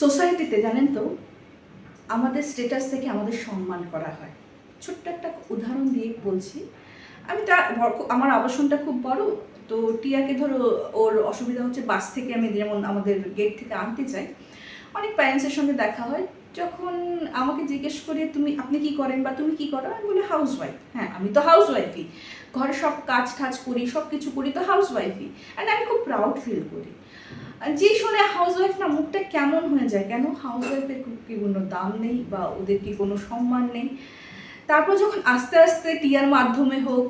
সোসাইটিতে জানেন তো, আমাদের স্টেটাস থেকে আমাদের সম্মান করা হয়। ছোট্ট একটা উদাহরণ দিয়ে বলছি। আমি তা আমার আবাসনটা খুব বড়, তো টিয়াকে ধরো ওর অসুবিধা হচ্ছে বাস থেকে আমি যেমন আমাদের গেট থেকে আনতে চাই। অনেক প্যারেন্টসের সঙ্গে দেখা হয়। যখন আমাকে জিজ্ঞেস করে, তুমি, আপনি কি করেন বা তুমি কি করো? আমি বলি হাউস ওয়াইফ হ্যাঁ আমি তো হাউস ওয়াইফই ঘরে সব কাজ টাজ করি সব কিছু করি তো হাউস ওয়াইফই অ্যান্ড আমি খুব প্রাউড ফিল করি। যেই শুনে হাউস ওয়াইফ না মুখটা কেমন হয়ে যায়? কেন হাউস ওয়াইফের কি কোনো দাম নেই বা ওদের কি কোনো সম্মান নেই? তারপর যখন আস্তে আস্তে টিয়ার মাধ্যমে হোক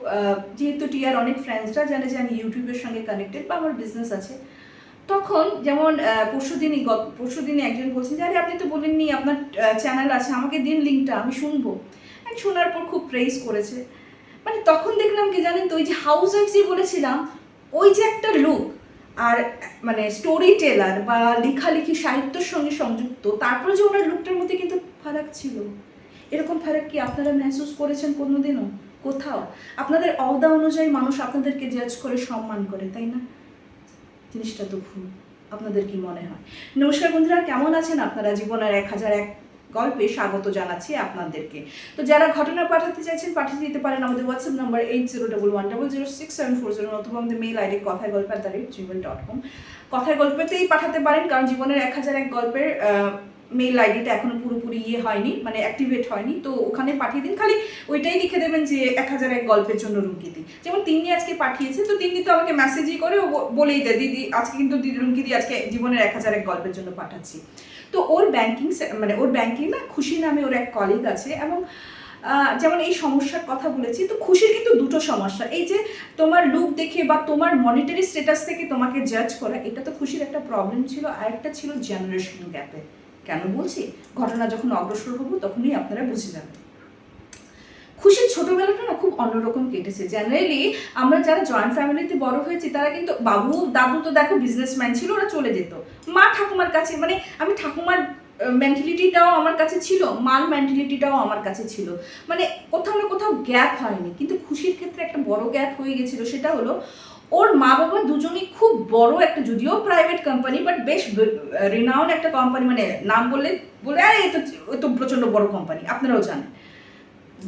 যেহেতু টিয়ার অনেক ফ্রেন্ডসরা জানে যে আমি ইউটিউবের সঙ্গে কানেক্টেড বা আমার বিজনেস আছে, তখন যেমন পরশু দিনই গত পরশু দিনই একজন বলছেন যে, আরে, আপনি তো বলেননি আপনার চ্যানেল আছে, আমাকে দিন লিঙ্কটা আমি শুনব। শোনার পর খুব প্রেস করেছে। মানে তখন দেখলাম কি জানেন তো, ওই যে হাউস ওয়াইফ যে বলেছিলাম, ওই যে একটা লুক আর মানে স্টোরি টেলার বা লেখালেখি সাহিত্যের সঙ্গে সংযুক্ত, তারপরে যে ওনার লুকটার মধ্যে কিন্তু ফারাক ছিল। এরকম ফারাক কি আপনারা মেহসুস করেছেন কোনোদিনও? কোথাও? আপনাদের অবদা অনুযায়ী মানুষ আপনাদেরকে জাজ করে, সম্মান করে, তাই না? জিনিসটা তো ভুল। আপনাদের কি মনে হয়? নমস্কার বন্ধুরা, কেমন আছেন? আপনারা জীবনের এক হাজার এক গল্পে স্বাগত জানাচ্ছি আপনাদেরকে। তো যারা ঘটনা পাঠাতে চাইছেন, পাঠিয়ে দিতে পারেন আমাদের WhatsApp number eight zero double one double zero six seven four zero অথবা আমাদের mail ID Kothay Golpo at the rate Gmail dot com কথায় গল্পেতেই পাঠাতে পারেন, কারণ জীবনের এক হাজার এক গল্পের মেল আইডিটা এখনও পুরোপুরি ইয়ে হয়নি মানে অ্যাক্টিভেট হয়নি। তো ওখানে পাঠিয়ে দিন, খালি ওইটাই লিখে দেবেন যে এক হাজার এক গল্পের জন্য রুমকিদি যেমন তিনি আজকে পাঠিয়েছে, তো তিনি তো আমাকে মেসেজই করে ও বলেই দেয়, দিদি, আজকে কিন্তু দিদি রুমকিদি আজকে জীবনের এক হাজার এক গল্পের জন্য পাঠাচ্ছি। তো ওর ব্যাংকিং মানে ওর ব্যাংকিং না, খুশি নামে ওর এক কলিগ আছে এবং যেমন এই সমস্যার কথা বলেছি, তো খুশির কিন্তু দুটো সমস্যা। এই যে তোমার লুক দেখে বা তোমার মনিটারি স্ট্যাটাস থেকে তোমাকে জাজ করা, এটা তো খুশির একটা প্রবলেম ছিল আর একটা ছিল জেনারেশন গ্যাপে কেন বলছি? ঘটনা যখন অগ্রসর হব তখনই আপনারা বুঝে যাবেন। খুশির ছোটবেলাটা না খুব অন্যরকম কেটেছে। জেনারেলি আমরা যারা জয়েন্ট ফ্যামিলিতে বড় হয়েছি, তারা কিন্তু বাবু, দাদু তো দেখো বিজনেসম্যান ছিল, ওরা চলে যেত। মা ঠাকুমার কাছে মানে আমি ঠাকুমার মেন্টালিটিটাও আমার কাছে ছিল, মার মেন্টালিটিটাও আমার কাছে ছিল। মানে কোথাও না কোথাও গ্যাপ হয়নি। কিন্তু খুশির ক্ষেত্রে একটা বড় গ্যাপ হয়ে গেছিল, সেটা হলো ওর মা বাবা দুজনই খুব বড় একটা যদিও প্রাইভেট কোম্পানি বাট বেশ রিনাউন একটা কোম্পানি মানে নাম বললে, বলে, আরে, এ তো তো প্রচণ্ড বড় কোম্পানি আপনারাও জানেন।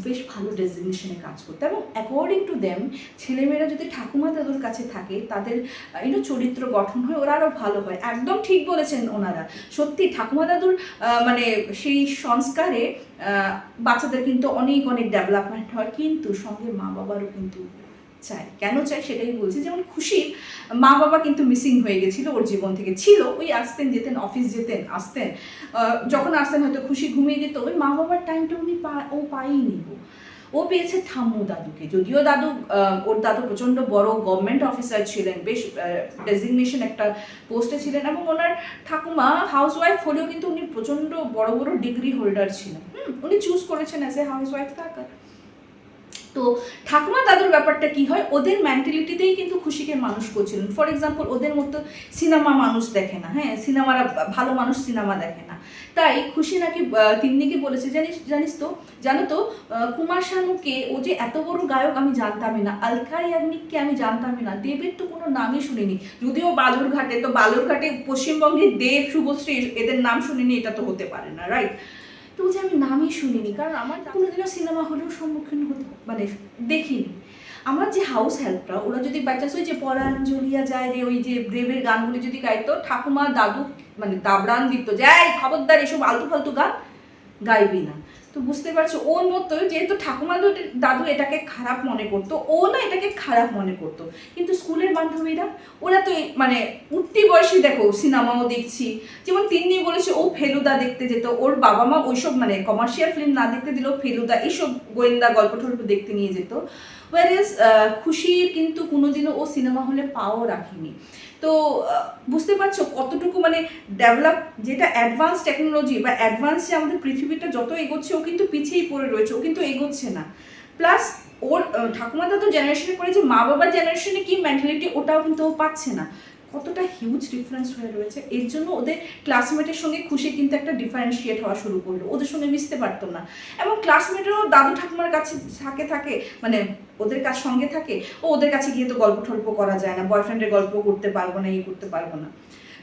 বেশ ভালো ডেজিগনেশনে কাজ করতে এবং অ্যাকর্ডিং টু দেম ছেলেমেয়েরা যদি ঠাকুমা দাদুর কাছে থাকে, তাদের ইউনো চরিত্র গঠন হয়, ওরা আরও ভালো হয়। একদম ঠিক বলেছেন ওনারা। সত্যি, ঠাকুমা দাদুর মানে সেই সংস্কারে বাচ্চাদের কিন্তু অনেক অনেক ডেভেলপমেন্ট হয়, কিন্তু সঙ্গে মা বাবারও কিন্তু চাই, কেন চাই সেটাই বলছি। যেমন খুশির মা বাবা কিন্তু মিসিং হয়ে গেছিল, ওর জীবন থেকে ছিল। ওই আসতেন, যেতেন অফিস যেতেন, আসতেন। যখন আসতেন হয়তো খুশি ঘুমিয়ে যেত, ওই মা বাবার টাইমটা উনি পা- ও পাইনি গো। ও পেয়েছে ঠাম্মু দাদুকে। যদিও দাদু ওর দাদু প্রচণ্ড বড় গভর্নমেন্ট অফিসার ছিলেন, বেশ ডেজিগনেশন একটা পোস্টে ছিলেন এবং ওনার ঠাকুমা হাউস ওয়াইফ হলেও কিন্তু উনি প্রচণ্ড বড় বড় ডিগ্রি হোল্ডার ছিলেন। হুম, উনি চুজ করেছেন অ্যাজ এ হাউস ওয়াইফ থাকার। তো ঠাকুমা দাদুর ব্যাপারটা কি হয়? ওদের মেন্টালিটিতেই কিন্তু খুশিকে মানুষ করছিলেন ফর এক্সাম্পল ওদের মতো সিনেমা মানুষ দেখে না হ্যাঁ? সিনেমারা ভালো মানুষ সিনেমা দেখে না। তাই খুশি নাকি তিন্নিকে বলেছে, জানিস জানিস তো? জানো তো কুমার শানুকে ও যে এত বড় গায়ক আমি জানতামই না আলকা ইয়াগনিককে আমি জানতামই না, দেবের তো কোনো নামই শুনিনি। যদিও বালুরঘাটে, তো বালুরঘাটে পশ্চিমবঙ্গের দেব, শুভশ্রী, এদের নাম শুনিনি, এটা তো হতে পারে না রাইট তো যে আমি নামই শুনিনি, কারণ আমার কোনোদিনও সিনেমা হলেও সম্মুখীন হতে মানে দেখিনি। আমার যে হাউস হেল্পরা ওরা যদি বাচ্চা ওই যে পরাণ জ্বলিয়া যায় রে, ওই যে ব্রেভের গানগুলি যদি গাইতো, ঠাকুমা, দাদু মানে দাবড়ান দিত যে, এই খবরদার, এসব আলতু ফালতু গান গাইবি না। তো বুঝতে পারছ ওর মতো যেহেতু ঠাকুমা দাদু এটাকে খারাপ মনে করতো, ও না এটাকে খারাপ মনে করতো। কিন্তু স্কুলের বান্ধবীরা, ওরা তো মানে উঠতি বয়সী দেখো, সিনেমাও দেখছি। যেমন তিন্নি বলেছে, ও ফেলুদা দেখতে যেত, ওর বাবা মা ওইসব মানে কমার্শিয়াল ফিল্ম না দেখতে দিলেও ফেলুদা, এইসব গোয়েন্দা গল্প টল্প দেখতে নিয়ে যেত। ওয়ারেস খুশির কিন্তু কোনোদিনও ও সিনেমা হলে পাও রাখিনি। তো বুঝতে পারছ কতটুকু মানে ডেভেলপ যেটা অ্যাডভান্স টেকনোলজি বা অ্যাডভান্স যে আমাদের পৃথিবীটা যত এগোচ্ছে, ও কিন্তু পিছিয়েই পড়ে রয়েছে, ও কিন্তু এগোচ্ছে না। প্লাস ওর ঠাকুমা দাদু জেনারেশনে যে মা বাবার জেনারেশনে কি মেন্টালিটি ওটাও কিন্তু ও পাচ্ছে না। কতটা হিউজ ডিফারেন্স হয়ে রয়েছে। এর জন্য ওদের ক্লাসমেটের সঙ্গে খুশি কিন্তু একটা ডিফারেন্সিয়েট হওয়া শুরু করল। ওদের সঙ্গে মিশতে পারতো না। এবং ক্লাসমেটেরও দাদু ঠাকুমার কাছে থাকে থাকে মানে ওদের কাছ সঙ্গে থাকে, ও ওদের কাছে গিয়ে তো গল্প টল্প করা যায় না বয়ফ্রেন্ডের গল্প করতে পারব না ইয়ে করতে পারব না।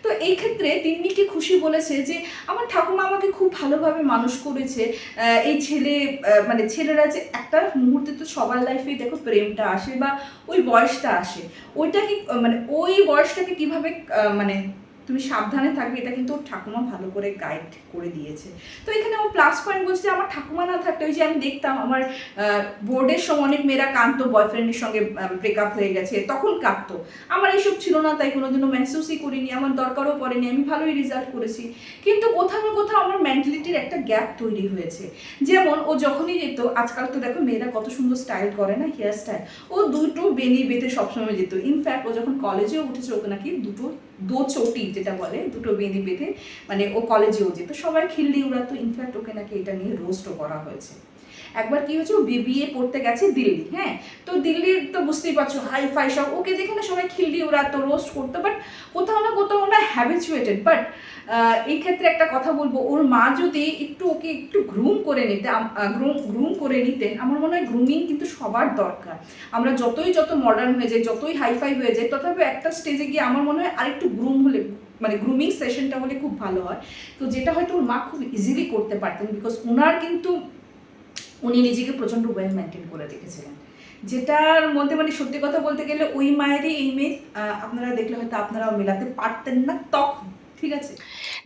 তো এই ক্ষেত্রে তিন্নিকে খুশি বলেছে যে, আমার ঠাকুমা আমাকে খুব ভালোভাবে মানুষ করেছে এই ছেলে মানে ছেলেরা যে একটা মুহূর্তে তো সবার লাইফেই দেখো প্রেমটা আসে বা ওই বয়সটা আসে। ওইটাকে মানে ওই বয়সটাকে কীভাবে মানে তুমি সাবধানে থাকবে, এটা কিন্তু ওর ঠাকুমা ভালো করে গাইড করে দিয়েছে। তো এখানে আমার প্লাস পয়েন্ট বলছে যে, আমার ঠাকুমা না থাকতে ওই যে আমি দেখতাম আমার বোর্ডের সময় অনেক মেয়েরা কাঁদতো বয়ফ্রেন্ডের সঙ্গে ব্রেকআপ হয়ে গেছে, তখন কাঁদতো। আমার এইসব ছিল না, তাই কোনোদিনও মেহসুসই করিনি, আমার দরকারও পড়েনি, আমি ভালোই রেজাল্ট করেছি। কিন্তু কোথাও না কোথাও আমার মেন্টালিটির একটা গ্যাপ তৈরি হয়েছে। যেমন ও যখনই যেত, আজকাল তো দেখো মেয়েরা কত সুন্দর স্টাইল করে না হেয়ার স্টাইল ও দুটো বেনি বেঁধে সবসময় যেত। ইনফ্যাক্ট ও যখন কলেজেও উঠেছে, ওকে নাকি দুটো দো চটি যেটা বলে, দুটো বেঁধে বেঁধে মানে ও কলেজেও যেত। সবাই খিল্লি উড়াতো ইনফ্যাক্ট ওকে নাকি এটা নিয়ে রোস্টও করা হয়েছে। একবার কি হয়েছে, ও বিবিএ পড়তে গেছে দিল্লি হ্যাঁ? তো দিল্লির তো বুঝতেই পারছ হাই ফাই সব, ওকে দেখে না সবাই খিল্লি উড়াতো রোস্ট করতো বাট কোথাও না কোথাও না হ্যাবিচুয়েটেড বাট এই ক্ষেত্রে একটা কথা বলব, ওর মা যদি একটু ওকে একটু গ্রুম করে নিতে গ্রুম গ্রুম করে নিতেন, আমার মনে হয় গ্রুমিং কিন্তু সবার দরকার। আমরা যতই যত মডার্ন হয়ে যাই, যতই হাইফাই হয়ে যায় তথাপি একটা স্টেজে গিয়ে আমার মনে হয় আরেকটু গ্রুম হলে মানে গ্রুমিং সেশনটা হলে খুব ভালো হয়। তো যেটা হয়তো ওর মা খুব ইজিলি করতে পারতেন বিকজ ওনার কিন্তু উনি নিজেকে প্রচণ্ড ওয়েল মেনটেন করে রেখেছিলেন। যেটার মধ্যে মানে সত্যি কথা বলতে গেলে ওই মায়েরই এই মেয়ে আপনারা দেখলে হয়তো আপনারাও মেলাতে পারতেন না তখন, ঠিক আছে?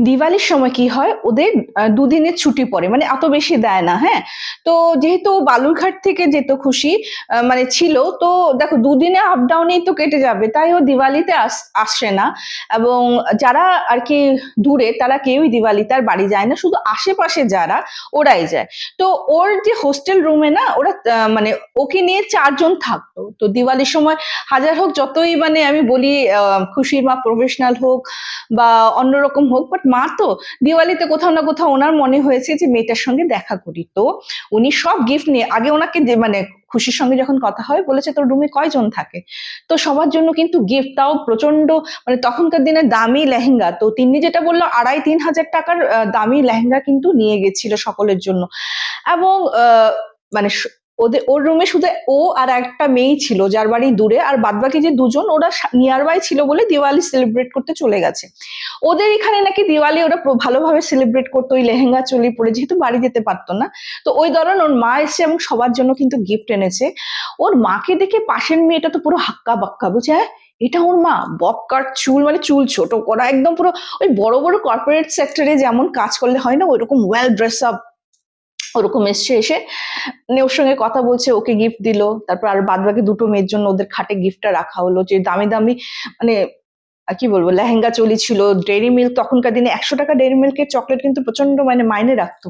দিওয়ালির সময় কি হয়? ওদের দুদিনের ছুটি পরে মানে এত বেশি দেয় না হ্যাঁ? তো যেহেতু বালুরঘাট থেকে যেত খুশি মানে ছিল, তো দেখো দুদিনে আপ ডাউনেই তো কেটে যাবে, তাই ও দিওয়ালিতে আস- না। এবং যারা আর কি দূরে, তারা কেউই দিওয়ালিতে আর বাড়ি যায় না, শুধু আশেপাশে যারা, ওরাই যায়। তো ওর যে হোস্টেল রুমে না, ওরা মানে ওকে নিয়ে চারজন থাকতো। তো দিওয়ালির সময় হাজার হোক, যতই মানে আমি বলি খুশির মা প্রফেশনাল হোক বা অন্যরকম হোক বাট মা তো দিওয়ালিতে কোথাও না কোথাও ওনার মনে হয়েছে যে মেয়েটার সঙ্গে দেখা করি। তো উনি সব গিফট নিয়ে, আগে ওনাকে মানে খুশির সঙ্গে যখন কথা হয়, বলেছে, তোর রুমে কয়জন থাকে? তো সবার জন্য কিন্তু গিফট তাও প্রচণ্ড মানে তখনকার দিনে দামি লেহেঙ্গা। তো তিনি যেটা বলল, আড়াই তিন হাজার টাকার দামি লেহেঙ্গা কিন্তু নিয়ে গেছিল সকলের জন্য। এবং মানে ওদের ওর রুমে শুধু ও আর একটা মেয়েই ছিল যার বাড়ি দূরে। আর বাদবাকি যে দুজন ওরা নিয়ার বাই ছিল বলে দিওয়ালি সেলিব্রেট করতে চলে গেছে। ওদের এখানে নাকি দিওয়ালি ওরা ভালোভাবে সেলিব্রেট করতো ওই লেহেঙ্গা চলি পরে যেহেতু বাড়ি যেতে পারতো না। তো ওই ধরনের ওর মা এসে এবং সবার জন্য কিন্তু গিফট এনেছে। ওর মাকে দেখে পাশের মেয়েটা তো পুরো হাক্কা বাক্কা বুঝে "হ্যাঁ, এটা ওর মা বব কাট চুল মানে চুল ছোট করা একদম পুরো ওই বড় বড় কর্পোরেট সেক্টরে যেমন কাজ করলে হয় না ওইরকম ওয়েল ড্রেস আপ ওরকম এসছে, এসে ওর সঙ্গে কথা বলছে, ওকে গিফট দিল, তারপর আর বাদ বাকি দুটো মেয়ের জন্য ওদের খাটে গিফটটা রাখা হলো, যে দামি দামি মানে কি বলব, লেহেঙ্গা চলি ছিল ডেরি মিল্ক তখনকার দিনে একশো টাকা ডেরি মিল্কের চকলেট কিন্তু প্রচণ্ড মানে মাইনে রাখতো।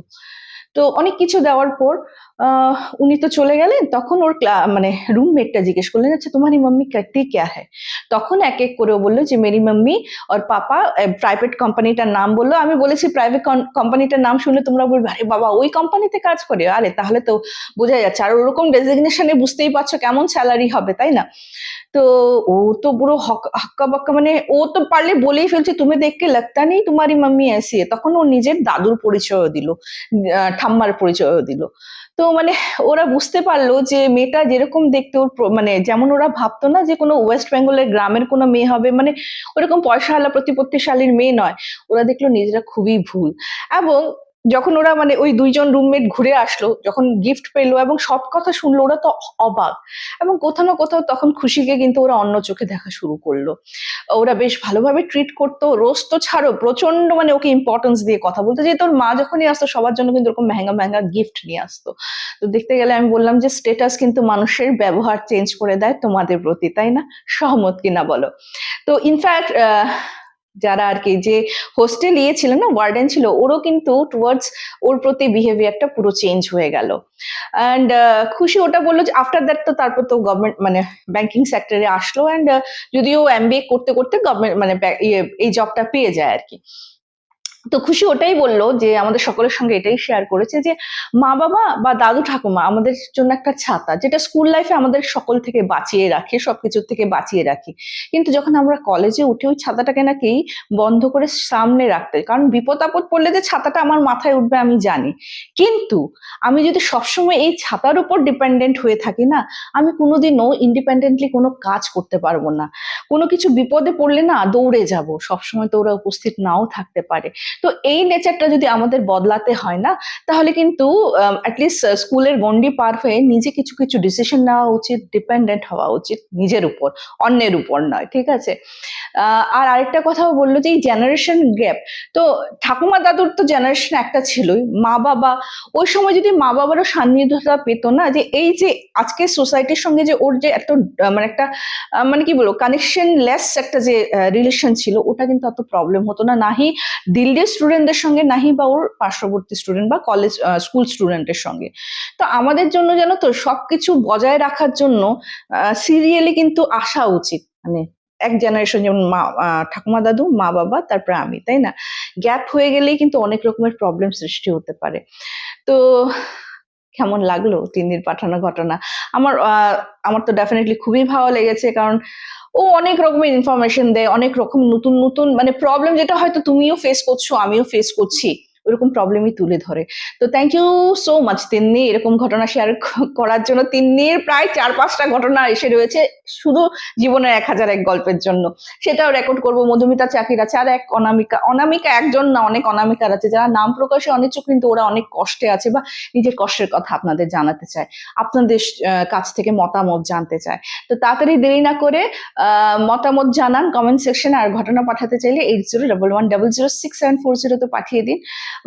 তো অনেক কিছু দেওয়ার পর উনি তো চলে গেলেন, তখন ওর মানে রুমমেটটা জিজ্ঞেস করলেন আচ্ছা তোমারি মাম্মি করতে ক্যা হ্যায় তখন এক এক করে বলল যে, মেরি মাম্মি আর পাপা প্রাইভেট কোম্পানিটার নাম বলল। আমি বলেছি প্রাইভেট কোম্পানিটার নাম শুনলে তোমরা বলবে, আরে বাবা, ওই কোম্পানিতে কাজ করে? আরে, তাহলে তো বোঝা যাচ্ছে। আর ওরকম ডেজিগনেশনে বুঝতেই পারছ কেমন স্যালারি হবে, তাই না? তো ও তো পুরো হক- হাক্কা বাক্কা মানে ও তো পারলে বলেই ফেলছে, তুমি দেখকে লাগতা নেই, তোমারই মাম্মি এসি। তখন ও নিজের দাদুর পরিচয়ও দিল ঠাম্মার পরিচয়ও দিল। তো মানে ওরা বুঝতে পারল যে মেয়েটা যেরকম দেখতে ওর মানে যেমন ওরা ভাবতো না যে কোনো ওয়েস্ট বেঙ্গলের গ্রামের কোনো মেয়ে হবে মানে ওরকম পয়সাওয়ালা প্রতিপত্তিশালীর মেয়ে নয়। ওরা দেখল নিজেরা খুবই ভুল। এবং যখন ওরা মানে ওই দুইজন রুমমেট ঘুরে আসলো, যখন গিফট পেল এবং সব কথা শুনলো, ওরা তো অবাক। এবং কোথাও না কোথাও তখন খুশিকে কিন্তু ওরা অন্য চোখে দেখা শুরু করল। ওরা বেশ ভালোভাবে ট্রিট করতো। রোজ তো ছাড়ো প্রচণ্ড মানে ওকে ইম্পর্টেন্স দিয়ে কথা বলতো। যে তোর মা যখনই আসতো, সবার জন্য কিন্তু ওরকম মেহেঙ্গা মেহেঙ্গা গিফট নিয়ে আসতো। তো দেখতে গেলে আমি বললাম যে স্টেটাস কিন্তু মানুষের ব্যবহার চেঞ্জ করে দেয় তোমাদের প্রতি, তাই না? সহমত কিনা বলো? তো ইনফ্যাক্ট যারা আর কি যে হোস্টেল ইয়ে ছিল না ওয়ার্ডেন ছিল, ওরও কিন্তু টুয়ার্ডস ওর প্রতি বিহেভিয়ারটা পুরো চেঞ্জ হয়ে গেল। অ্যান্ড খুশি ওটা বলল যে আফটার দ্যাট তো তারপর তো গভর্নমেন্ট মানে ব্যাংকিং সেক্টরে আসলো। অ্যান্ড যদিও এমবিএ করতে করতে গভর্নমেন্ট মানে ইয়ে এই জবটা পেয়ে যায় আর কি তো খুশি ওটাই বলল যে আমাদের সকলের সঙ্গে এটাই শেয়ার করেছে যে মা বাবা বা দাদু ঠাকুমা আমাদের জন্য একটা ছাতা যেটা স্কুল লাইফে আমাদের সকল থেকে বাঁচিয়ে রাখে, সবকিছুর থেকে বাঁচিয়ে রাখি কিন্তু যখন আমরা কলেজে উঠে ওই ছাতাটাকে নাকি বন্ধ করে সামনে রাখতে। কারণ বিপদ আপদ পড়লে যে ছাতাটা আমার মাথায় উঠবে আমি জানি কিন্তু আমি যদি সবসময় এই ছাতার উপর ডিপেন্ডেন্ট হয়ে থাকি না, আমি কোনোদিনও ইন্ডিপেন্ডেন্টলি কোনো কাজ করতে পারব না কোনো কিছু বিপদে পড়লে না দৌড়ে যাব। সবসময় তো ওরা উপস্থিত নাও থাকতে পারে। তো এই নেচারটা যদি আমাদের বদলাতে হয় না, তাহলে কিন্তু অ্যাটলিস্ট স্কুলের গন্ডি পার হয়ে নিজে কিছু কিছু ডিসিশন নেওয়া উচিত ডিপেন্ডেন্ট হওয়া উচিত নিজের উপর, অন্যের উপর নয়, ঠিক আছে? আর আরেকটা কথাও বলল যে এই জেনারেশন গ্যাপ তো ঠাকুমা দাদুর তো জেনারেশন একটা ছিলই, মা বাবা, ওই সময় যদি মা বাবারও সান্নিধ্যতা পেত না যে এই যে আজকে সোসাইটির সঙ্গে যে ওর যে এত মানে একটা মানে কি বলব কানেকশন লেস একটা যে রিলেশন ছিল, ওটা কিন্তু অত প্রবলেম হতো না। নাহি দিল্লির স্টুডেন্টদের সঙ্গে, নাহি বা ওর পার্শ্ববর্তী স্টুডেন্ট বা কলেজ স্কুল স্টুডেন্টের সঙ্গে। তো আমাদের জন্য যেন তো সবকিছু বজায় রাখার জন্য সিরিয়ালি কিন্তু আসা উচিত। মানে এক জেনারেশন যেমন মা ঠাকুমা দাদু, মা বাবা, তারপরে আমি, তাই না? গ্যাপ হয়ে গেলেই কিন্তু অনেক রকমের প্রবলেম সৃষ্টি হতে পারে। তো কেমন লাগল তিন দিন পাঠানো ঘটনা? আমার আমার তো ডেফিনেটলি খুবই ভালো লেগেছে কারণ ও অনেক রকমের ইনফরমেশন দেয়, অনেক রকম নতুন নতুন মানে প্রবলেম যেটা হয়তো তুমিও ফেস করছ, আমিও ফেস করছি। ওরকম প্রবলেমই তুলে ধরে। তো thank you so much Tinni, এরকম ঘটনা শেয়ার করার জন্য। তিন্নির প্রায় চার পাঁচটা ঘটনা এসে রয়েছে শুধু জীবনের এক হাজার এক গল্পের জন্য। সেটাও রেকর্ড করব। মধুমিতা চাকির আছে। আর এক অনামিকা অনামিকা একজন না, অনেক অনামিকার আছে। যারা নাম প্রকাশে অনিচ্ছুক, কিন্তু ওরা অনেক কষ্টে আছে বা নিজের কষ্টের কথা আপনাদের জানাতে চায়। আপনাদের কাছ থেকে মতামত জানতে চায়। তো তাড়াতাড়ি দেরি না করে মতামত জানান কমেন্ট সেকশনে আর ঘটনা পাঠাতে চাইলে eight zero double one double zero six seven four জিরোতে পাঠিয়ে দিন।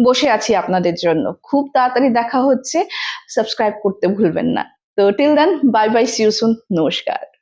বসে আছি আপনাদের জন্য। খুব তাড়াতাড়ি দেখা হচ্ছে। সাবস্ক্রাইব করতে ভুলবেন না। তো till then bye bye see you soon নমস্কার।